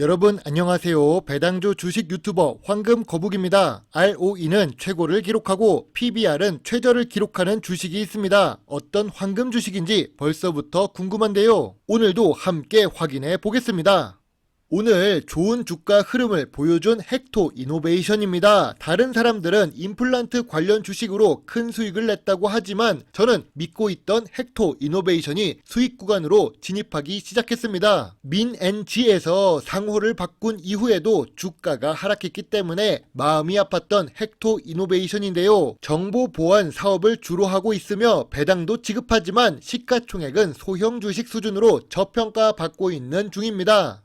여러분 안녕하세요. 배당주 주식 유튜버 황금 거북입니다. ROE는 최고를 기록하고 PBR은 최저를 기록하는 주식이 있습니다. 어떤 황금 주식인지 벌써부터 궁금한데요. 오늘도 함께 확인해 보겠습니다. 오늘 좋은 주가 흐름을 보여준 헥토 이노베이션입니다. 다른 사람들은 임플란트 관련 주식으로 큰 수익을 냈다고 하지만 저는 믿고 있던 헥토 이노베이션이 수익 구간으로 진입하기 시작했습니다. 민엔지에서 상호를 바꾼 이후에도 주가가 하락했기 때문에 마음이 아팠던 헥토 이노베이션인데요. 정보 보안 사업을 주로 하고 있으며 배당도 지급하지만 시가총액은 소형 주식 수준으로 저평가 받고 있는 중입니다.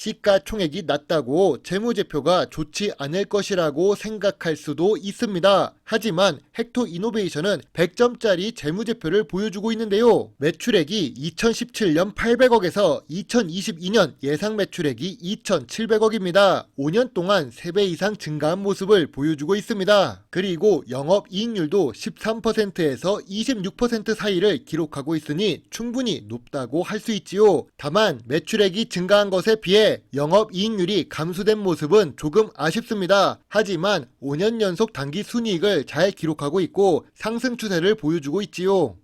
시가총액이 낮다고 재무제표가 좋지 않을 것이라고 생각할 수도 있습니다. 하지만 헥토 이노베이션은 100점짜리 재무제표를 보여주고 있는데요. 매출액이 2017년 800억에서 2022년 예상 매출액이 2,700억입니다. 5년 동안 3배 이상 증가한 모습을 보여주고 있습니다. 그리고 영업 이익률도 13%에서 26% 사이를 기록하고 있으니 충분히 높다고 할 수 있지요. 다만 매출액이 증가한 것에 비해 영업 이익률이 감소된 모습은 조금 아쉽습니다. 하지만 5년 연속 단기 순이익 을 잘 기록하고 있고 상승 추세를 보여주고 있지요.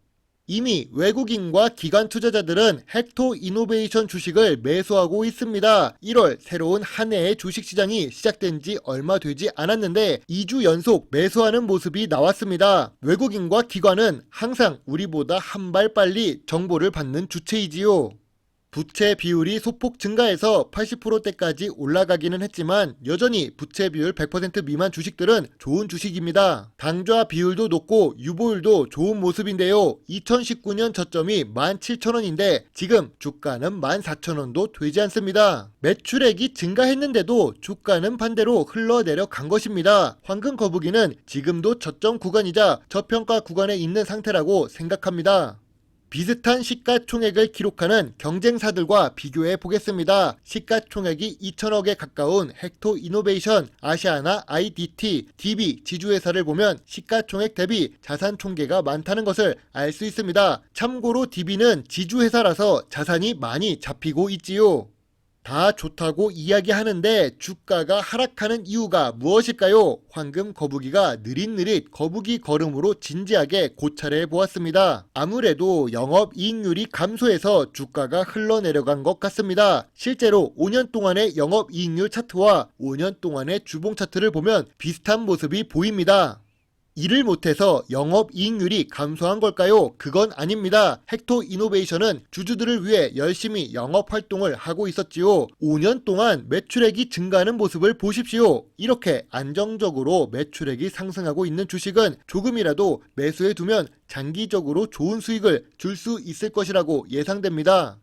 이미 외국인과 기관 투자자들은 헥토 이노베이션 주식을 매수하고 있습니다. 1월 새로운 한 해의 주식 시장이 시작된 지 얼마 되지 않았는데 2주 연속 매수하는 모습이 나왔습니다. 외국인과 기관은 항상 우리보다 한 발 빨리 정보를 받는 주체이지요. 부채 비율이 소폭 증가해서 80%대까지 올라가기는 했지만 여전히 부채 비율 100% 미만 주식들은 좋은 주식입니다. 당좌 비율도 높고 유보율도 좋은 모습인데요. 2019년 저점이 17,000원인데 지금 주가는 14,000원도 되지 않습니다. 매출액이 증가했는데도 주가는 반대로 흘러내려 간 것입니다. 황금 거북이는 지금도 저점 구간이자 저평가 구간에 있는 상태라고 생각합니다. 비슷한 시가총액을 기록하는 경쟁사들과 비교해 보겠습니다. 시가총액이 2천억에 가까운 헥토 이노베이션, 아시아나 IDT, DB 지주회사를 보면 시가총액 대비 자산 총계가 많다는 것을 알 수 있습니다. 참고로 DB는 지주회사라서 자산이 많이 잡히고 있지요. 다 좋다고 이야기하는데 주가가 하락하는 이유가 무엇일까요? 황금 거북이가 느릿느릿 거북이 걸음으로 진지하게 고찰해 보았습니다. 아무래도 영업 이익률이 감소해서 주가가 흘러내려간 것 같습니다. 실제로 5년 동안의 영업 이익률 차트와 5년 동안의 주봉 차트를 보면 비슷한 모습이 보입니다. 일을 못해서 영업이익률이 감소한 걸까요? 그건 아닙니다. 헥토 이노베이션은 주주들을 위해 열심히 영업 활동을 하고 있었지요. 5년 동안 매출액이 증가하는 모습을 보십시오. 이렇게 안정적으로 매출액이 상승하고 있는 주식은 조금이라도 매수해 두면 장기적으로 좋은 수익을 줄 수 있을 것이라고 예상됩니다.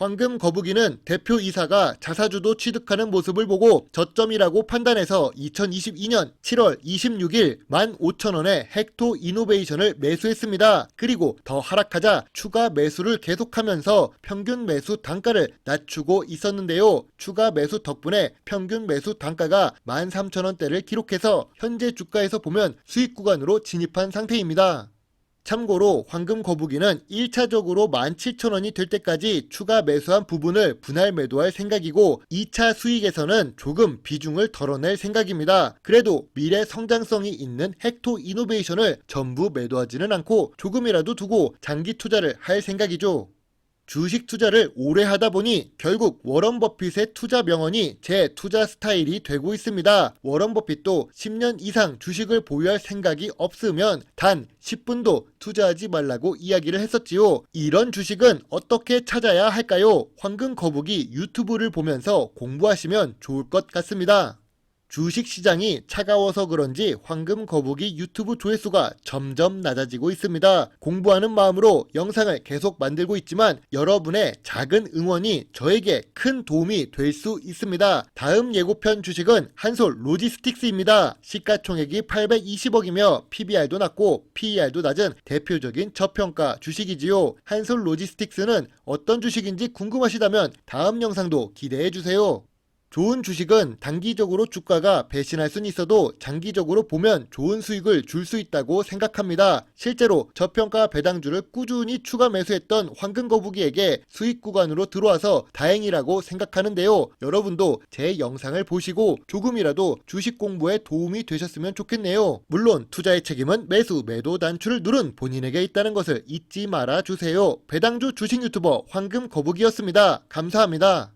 황금 거북이는 대표 이사가 자사주도 취득하는 모습을 보고 저점이라고 판단해서 2022년 7월 26일 15,000원에 헥토 이노베이션을 매수했습니다. 그리고 더 하락하자 추가 매수를 계속하면서 평균 매수 단가를 낮추고 있었는데요. 추가 매수 덕분에 평균 매수 단가가 13,000원대를 기록해서 현재 주가에서 보면 수익 구간으로 진입한 상태입니다. 참고로 황금 거북이는 1차적으로 17,000원이 될 때까지 추가 매수한 부분을 분할 매도할 생각이고 2차 수익에서는 조금 비중을 덜어낼 생각입니다. 그래도 미래 성장성이 있는 헥토 이노베이션을 전부 매도하지는 않고 조금이라도 두고 장기 투자를 할 생각이죠. 주식 투자를 오래 하다 보니 결국 워런 버핏의 투자 명언이 제 투자 스타일이 되고 있습니다. 워런 버핏도 10년 이상 주식을 보유할 생각이 없으면 단 10분도 투자하지 말라고 이야기를 했었지요. 이런 주식은 어떻게 찾아야 할까요? 황금 거북이 유튜브를 보면서 공부하시면 좋을 것 같습니다. 주식 시장이 차가워서 그런지 황금 거북이 유튜브 조회수가 점점 낮아지고 있습니다. 공부하는 마음으로 영상을 계속 만들고 있지만 여러분의 작은 응원이 저에게 큰 도움이 될 수 있습니다. 다음 예고편 주식은 한솔 로지스틱스입니다. 시가총액이 820억이며 PBR도 낮고 PER도 낮은 대표적인 저평가 주식이지요. 한솔 로지스틱스는 어떤 주식인지 궁금하시다면 다음 영상도 기대해 주세요. 좋은 주식은 단기적으로 주가가 배신할 순 있어도 장기적으로 보면 좋은 수익을 줄 수 있다고 생각합니다. 실제로 저평가 배당주를 꾸준히 추가 매수했던 황금 거북이에게 수익 구간으로 들어와서 다행이라고 생각하는데요. 여러분도 제 영상을 보시고 조금이라도 주식 공부에 도움이 되셨으면 좋겠네요. 물론 투자의 책임은 매수, 매도, 단추를 누른 본인에게 있다는 것을 잊지 말아 주세요. 배당주 주식 유튜버 황금 거북이였습니다. 감사합니다.